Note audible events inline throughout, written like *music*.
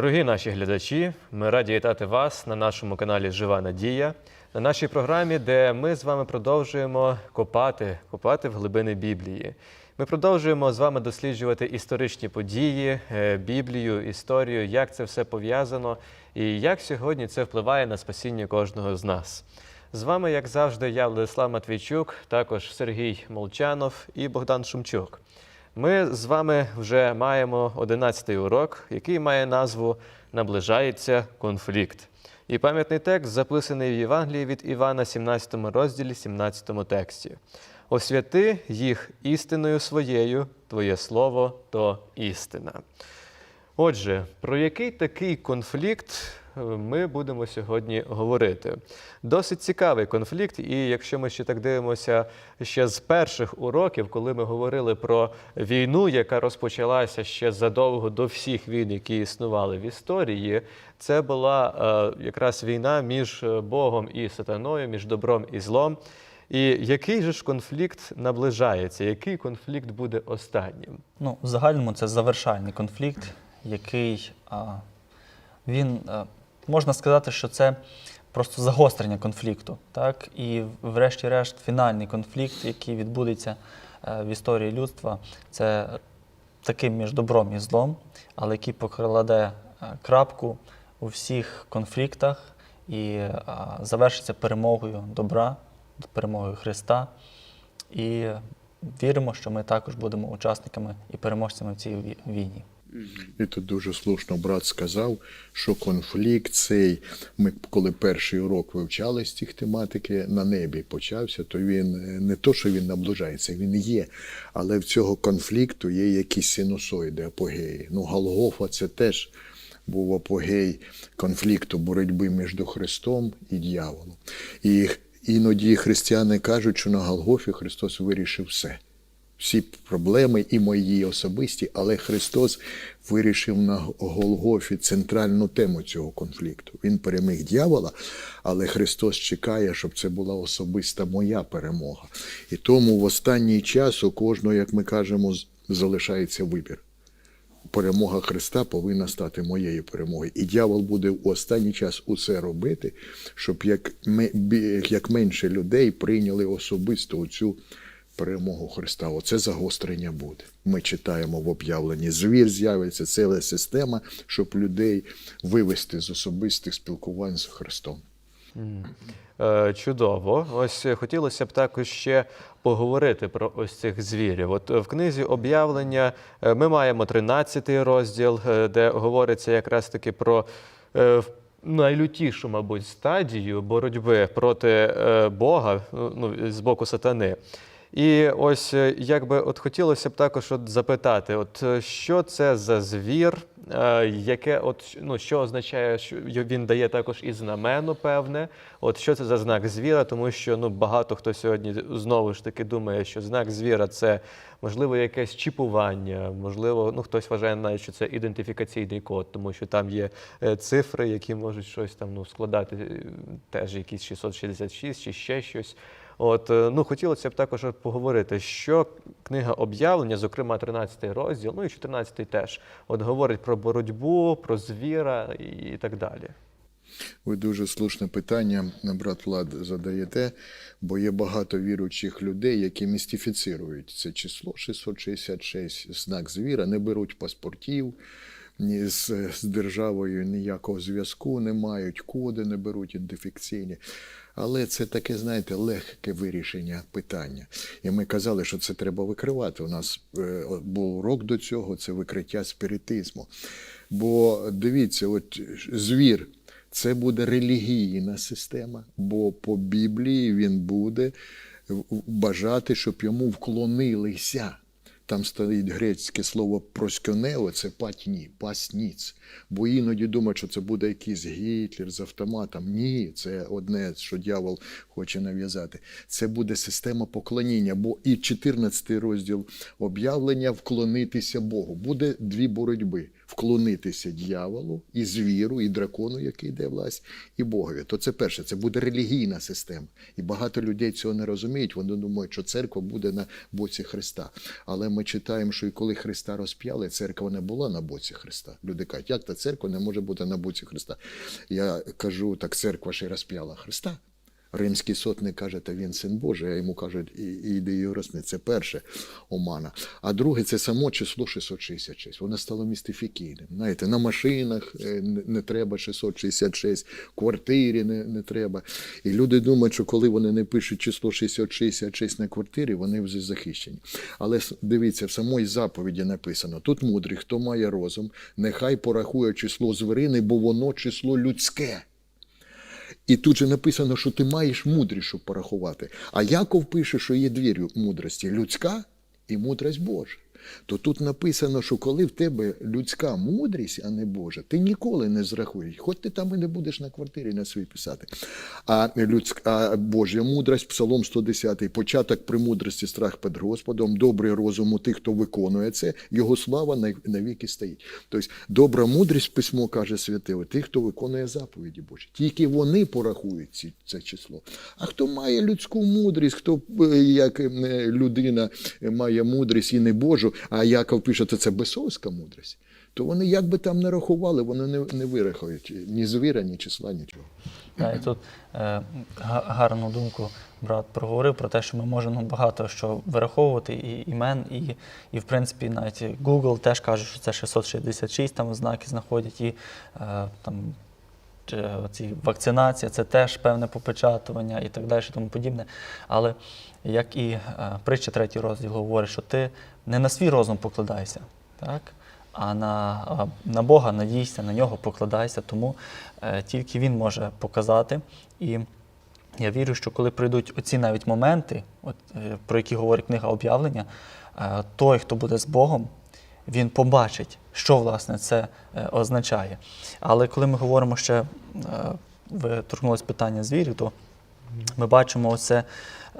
Дорогі наші глядачі, ми раді вітати вас на нашому каналі Жива Надія, на нашій програмі, де ми з вами продовжуємо копати, копати в глибини Біблії. Ми продовжуємо з вами досліджувати історичні події, е, Біблію, історію, як це все пов'язано і як сьогодні це впливає на спасіння кожного з нас. З вами, як завжди, я Владислав Матвійчук, також Сергій Молчанов і Богдан Шумчук. Ми з вами вже маємо 11-й урок, який має назву Наближається конфлікт. І пам'ятний текст записаний в Євангелії від Івана, 17 розділі, 17 тексті. Освяти їх істиною своєю, Твоє слово то істина. Отже, про який такий конфлікт ми будемо сьогодні говорити? Досить цікавий конфлікт, і якщо ми ще так дивимося ще з перших уроків, коли ми говорили про війну, яка розпочалася ще задовго до всіх війн, які існували в історії, це була е, якраз війна між е, Богом і сатаною, між добром і злом. І який же ж конфлікт наближається? Який конфлікт буде останнім? Ну, в загальному це завершальний конфлікт, який а, він а, можна сказати, що це просто загострення конфлікту, так? І врешті-решт фінальний конфлікт, який відбудеться е, в історії людства, це таким між добром і злом, але який покладе е, крапку у всіх конфліктах і завершиться перемогою добра, перемогою Христа. І віримо, що ми також будемо учасниками і переможцями в цій війні. І тут дуже слушно брат сказав, що конфлікт цей, ми коли перший урок вивчали з цих тематики, на небі почався, то він е, не то, що він наближається, він є. Але в цього конфлікту є якісь синусоїди, апогеї. Ну, Голгофа це теж був апогей конфлікту боротьби між Христом і дьяволом. І іноді християни кажуть, що на Голгофі Христос вирішив все всі проблеми і мої особисті, але Христос вирішив на Голгофі центральну тему цього конфлікту. Він переміг дьявола, але Христос чекає, щоб це була особиста моя перемога. І тому в останній час у кожного, як ми кажемо, залишається вибір. Перемога Христа повинна стати моєю перемогою. І дьявол буде в останній час усе робити, щоб як, бі- як менше людей прийняли особисто цю перемогу Христа. Оце загострення буде. Ми читаємо в об'явленні. Звір з'явиться, ціла система, щоб людей вивести з особистих спілкувань з Христом. Е, Чудово. Ось е, хотілося б також ще поговорити про ось цих звірів. От е, в книзі об'явлення ми маємо 13 розділ, де говориться якраз таки про найлютішу, мабуть, стадію боротьби проти Бога ну, з боку сатани. І ось е, якби от хотілося б також от запитати, от е, що це за звір, е, яке от ну що означає, що він дає також і знамено певне. От що це за знак звіра, тому що ну багато хто сьогодні знову ж таки думає, що знак звіра це можливо якесь чіпування, можливо, ну хтось вважає навіть, що це ідентифікаційний код, тому що там є цифри, які можуть щось там ну складати теж якісь 666 чи ще щось. От е, ну хотілося б також поговорити, що книга об'явлення, зокрема 13 розділ, ну і 14 теж, от говорить про боротьбу, про звіра і так далі. Ви дуже слушне питання, брат Влад, задаєте, бо є багато віруючих людей, які містифіцирують це число 666, знак звіра, не беруть паспортів, ні з, з державою ніякого зв'язку не мають, коди не беруть ідентифікаційні. Але це таке, знаєте, легке вирішення питання. І ми казали, що це треба викривати. У нас е, був урок до цього, це викриття спіритизму. Бо дивіться, от звір. Це буде релігійна система, бо по Біблії він буде бажати, щоб йому вклонилися. Там стоїть грецьке слово просконео, це патні, пасніць. Бо іноді думають, що це буде якийсь Гітлер з автоматом. Ні, це одне, що дьявол хоче нав'язати. Це буде система поклоніння, бо і 14 розділ об'явлення вклонитися Богу. Буде дві боротьби: вклонитися дьяволу, і звіру, і дракону, який йде власть, і Богові. То це перше, це буде релігійна система. І багато людей цього не розуміють. Вони думають, що церква буде на боці Христа. Але ми читаємо, що і коли Христа розп'яли, церква не була на боці Христа. Люди кажуть, як та церква не може бути на боці Христа? Я кажу, так церква ж і розп'яла Христа. Римський сотник каже, та він син Божий, а йому кажуть, і, і йди його росни. Це перше омана. А друге, це само число 666. Воно стало містифікійним. Знаєте, на машинах е, не, треба 666, в квартирі не, не треба. І люди думають, що коли вони не пишуть число 666 на квартирі, вони вже захищені. Але дивіться, в самій заповіді написано: тут мудрий, хто має розум, нехай порахує число звірини, бо воно число людське. І тут же написано, що ти маєш щоб порахувати. А Яков пише, що є дві мудрості людська і мудрость Божа. То тут написано, що коли в тебе людська мудрість, а не Божа, ти ніколи не зрахуєш. Хоч ти там і не будеш на квартирі на свій писати. А, людська, Божа мудрость, Псалом 110, початок премудрості страх перед Господом, добрий розум у тих, хто виконує це, його слава навіки стоїть. Тобто добра мудрість письмо каже святе, тих, хто виконує заповіді Божі. Тільки вони порахують це число. А хто має людську мудрість, хто е, як е, людина е, має мудрість і не Божу, а Яков пише, що це бесовська мудрість, то вони як би там не рахували, вони не, не вирахують ні звіра, ні числа, нічого. Да, і тут е, гарну думку брат проговорив про те, що ми можемо багато що вираховувати, і імен, і, і в принципі навіть Google теж каже, що це 666 там знаки знаходять, і е, там е, ці вакцинація, це теж певне попечатування і так далі, і тому подібне. Але як і е, притча третій розділ говорить, що ти не на свій розум покладайся, так? а на, на Бога надійся, на нього покладайся, тому е, тільки Він може показати. І я вірю, що коли прийдуть оці навіть моменти, от, е, про які говорить книга об'явлення, е, той, хто буде з Богом, він побачить, що власне це е, означає. Але коли ми говоримо ще, е, ви торкнулось питання звірів, то ми бачимо оце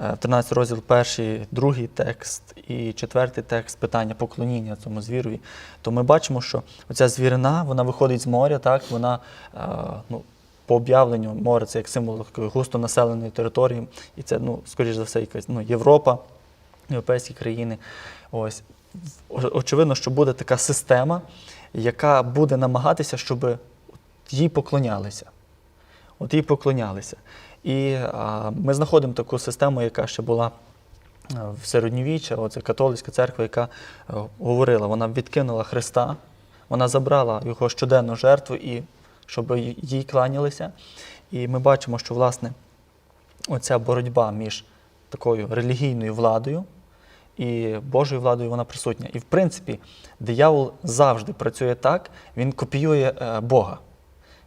е, в 13 розділ, перший, другий текст і четвертий текст питання поклоніння цьому звірові. То ми бачимо, що оця звірина вона виходить з моря, так вона е, ну, по об'явленню море це як символ такої густонаселеної території, і це, ну, скоріш за все, якась ну, Європа, європейські країни. Ось очевидно, що буде така система, яка буде намагатися, щоб їй поклонялися. От їй поклонялися. І а, ми знаходимо таку систему, яка ще була е, в середньовіччя, оце католицька церква, яка е, говорила, вона відкинула Христа, вона забрала його щоденну жертву, і щоб їй кланялися. І ми бачимо, що власне оця боротьба між такою релігійною владою і Божою владою вона присутня. І в принципі, диявол завжди працює так, він копіює е, Бога.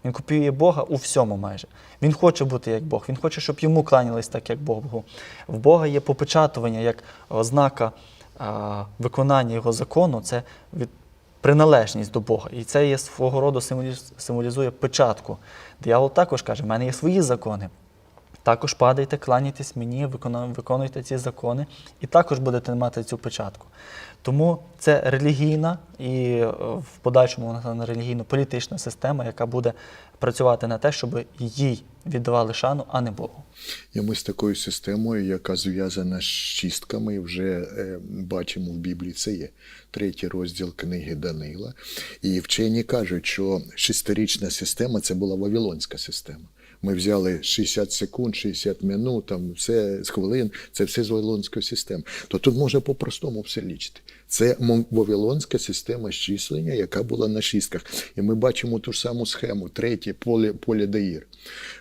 Він копіює Бога у всьому майже. Він хоче бути як Бог, він хоче, щоб йому кланялись так, як Богу. В Бога є попечатування як ознака виконання його закону, це від, приналежність до Бога. І це є свого роду символізує печатку. Диявол також каже, в мене є свої закони. Також падайте, кланяйтесь мені, виконуйте ці закони, і також будете мати цю печатку. Тому це релігійна і е, в подальшому релігійно-політична система, яка буде працювати на те, щоб їй віддавали шану, а не Богу. І ми з такою системою, яка зв'язана з чистками, вже е, бачимо в Біблії. Це є третій розділ книги Данила. І вчені кажуть, що шестирічна система це була Вавилонська система. Ми взяли 60 секунд, 60 минут, там все з хвилин, це все з Вавилонської системи. То тут можна по-простому все лічити. Це Вавилонська система щислення, яка була на шістках. І ми бачимо ту ж саму схему, третє поле, Даїр.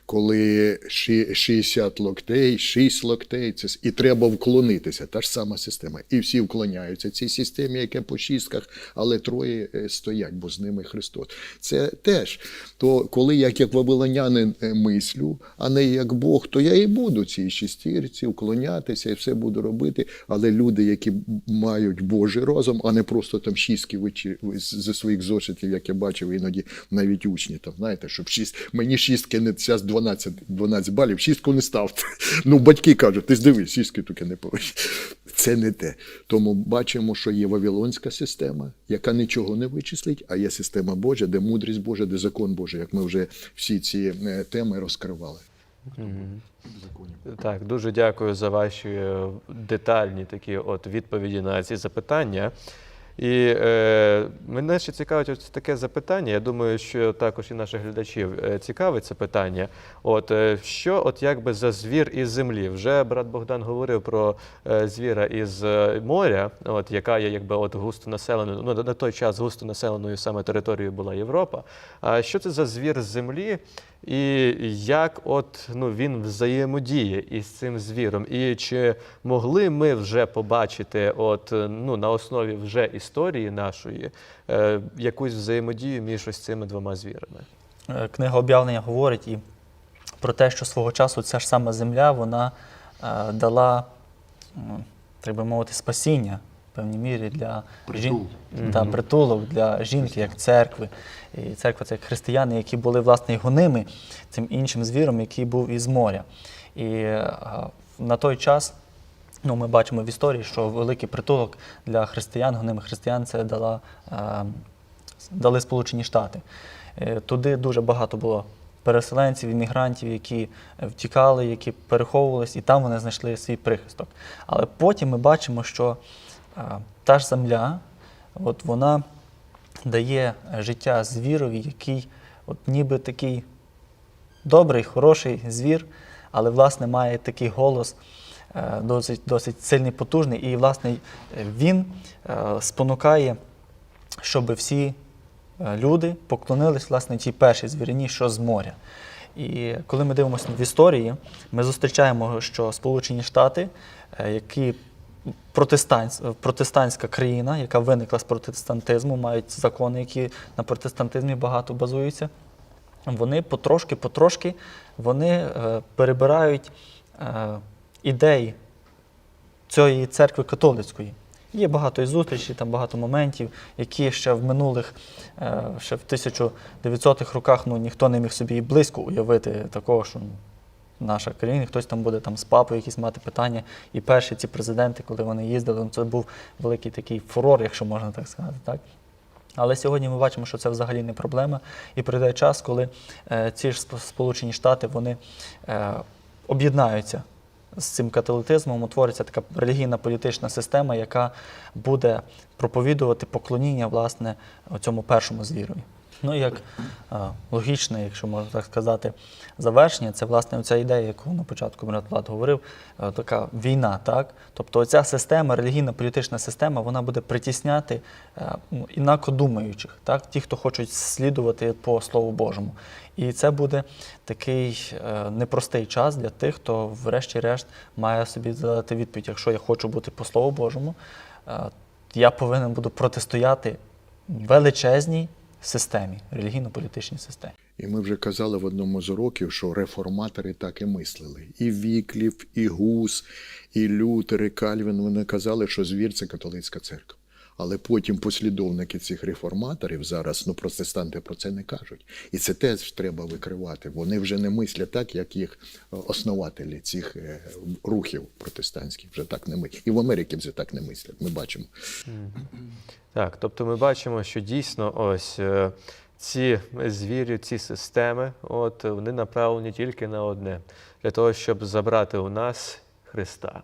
Коли 60 локтей, 6 локтей, це, і треба вклонитися. Та ж сама система. І всі вклоняються цій системі, яке по шістках, але троє е, стоять, бо з ними Христос. Це теж. То коли як, як вавилонянин е, мислю, а не як Бог, то я і буду цій шістірці вклонятися і все буду робити. Але люди, які мають Божий розум, а не просто там шістки зі своїх зошитів, як я бачив, іноді навіть учні там, знаєте, щоб шість мені шістки не зараз 12, 12 балів, шістку не ставте. *laughs* Ну, батьки кажуть, ти здивись, шістки тільки не повинні. Це не те. Тому бачимо, що є Вавилонська система, яка нічого не вичислить, а є система Божа, де мудрість Божа, де закон Божий, як ми вже всі ці е, теми розкривали. Так, дуже дякую за ваші е, детальні такі от відповіді на ці запитання. І е, мене ще цікавить ось таке запитання. Я думаю, що також і наших глядачів е, цікавить це питання. От е, що, от якби за звір із землі? Вже брат Богдан говорив про е, звіра із моря, от яка є якби от густо населеною. Ну на той час густо населеною саме територією була Європа. А що це за звір з землі? І як от ну він взаємодіє із цим звіром? І чи могли ми вже побачити, от ну на основі вже історії нашої, е, якусь взаємодію між ось цими двома звірами? Е, Книга об'явлення говорить і про те, що свого часу ця ж сама земля вона е, дала, би мовити, спасіння в певній мірі для жін... да, притулок для жінки, як церкви. І церква це як християни, які були власне гоними цим іншим звіром, який був із моря. І е, на той час. Ну, ми бачимо в історії, що великий притулок для християн, гонимих християн, це дала, е, дали Сполучені Штати. Е, Туди дуже багато було переселенців, іммігрантів, які втікали, які переховувались, і там вони знайшли свій прихисток. Але потім ми бачимо, що та ж земля, от вона дає життя звірові, який от ніби такий добрий, хороший звір, але власне має такий голос е, досить, досить сильний, потужний, і власне він е, спонукає, щоб всі е, люди поклонились власне тій першій звірині, що з моря. І коли ми дивимося в історії, ми зустрічаємо, що Сполучені Штати, які протестантська країна, яка виникла з протестантизму, мають закони, які на протестантизмі багато базуються вони потрошки, потрошки вони е, перебирають е, ідеї цієї церкви католицької. Є багато і зустрічей, там багато моментів, які ще в минулих, е, ще в 1900-х роках ну, ніхто не міг собі і близько уявити такого, що ну, наша країна, хтось там буде там з папою якісь мати питання. І перші ці президенти, коли вони їздили, ну, це був великий такий фурор, якщо можна так сказати. Так? Але сьогодні ми бачимо, що це взагалі не проблема. І прийде час, коли е, ці ж Сполучені Штати вони е, об'єднаються з цим католицизмом, утвориться така релігійна політична система, яка буде проповідувати поклоніння власне цьому першому звірові. Ну, як е, логічне, якщо можна так сказати, завершення, це власне ця ідея, яку на початку брат Влад говорив, е, така війна, так? Тобто ця система, релігійна політична система, вона буде притісняти е, ну, інакодумаючих, так? ті, хто хочуть слідувати по Слову Божому. І це буде такий непростий час для тих, хто, врешті-решт, має собі задати відповідь, якщо я хочу бути по Слову Божому, я повинен буду протистояти величезній системі, релігійно-політичній системі. І ми вже казали в одному з уроків, що реформатори так і мислили. І Віклів, і Гус, і Лютер, і Кальвін вони казали, що звір це католицька церква. Але потім послідовники цих реформаторів зараз, ну протестанти про це не кажуть. І це теж треба викривати. Вони вже не мислять так, як їх е, основателі цих е, рухів протестантських. Вже так не мислять. І в Америці вже так не мислять. Ми бачимо. Так, тобто ми бачимо, що дійсно ось е, ці звірі, ці системи, от вони направлені тільки на одне для того, щоб забрати у нас Христа.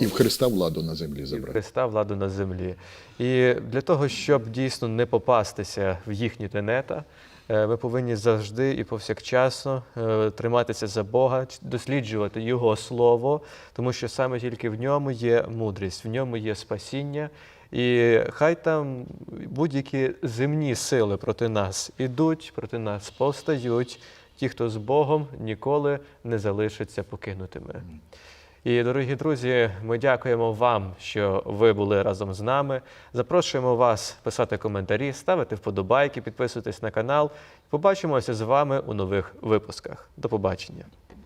І в Христа владу на землі і в. Христа владу на землі. І для того, щоб дійсно не попастися в їхні тенета, е, ми повинні завжди і повсякчасно е, триматися за Бога, досліджувати Його Слово, тому що саме тільки в ньому є мудрість, в ньому є спасіння. І хай там будь-які земні сили проти нас ідуть, проти нас повстають. Ті, хто з Богом ніколи не залишаться покинутими. І, дорогі друзі, ми дякуємо вам, що ви були разом з нами. Запрошуємо вас писати коментарі, ставити вподобайки, підписуйтесь на канал. Побачимося з вами у нових випусках. До побачення.